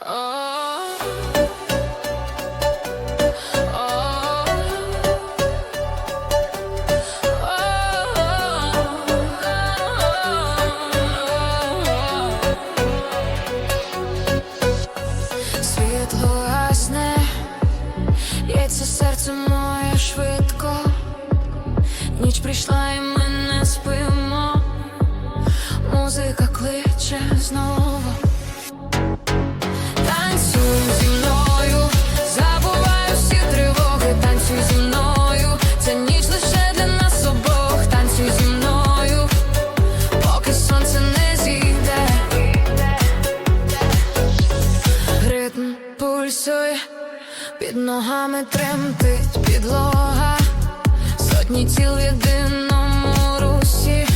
Світло гасне, б'ється серце моє швидко. Ніч прийшла і ми не спимо. Музика кличе знову. Під ногами тремтить підлога, сотні тіл в єдиному русі,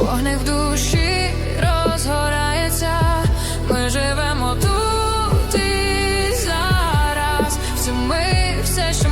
Вогник в душі розгорається, ми живемо тут зараз. Ми все що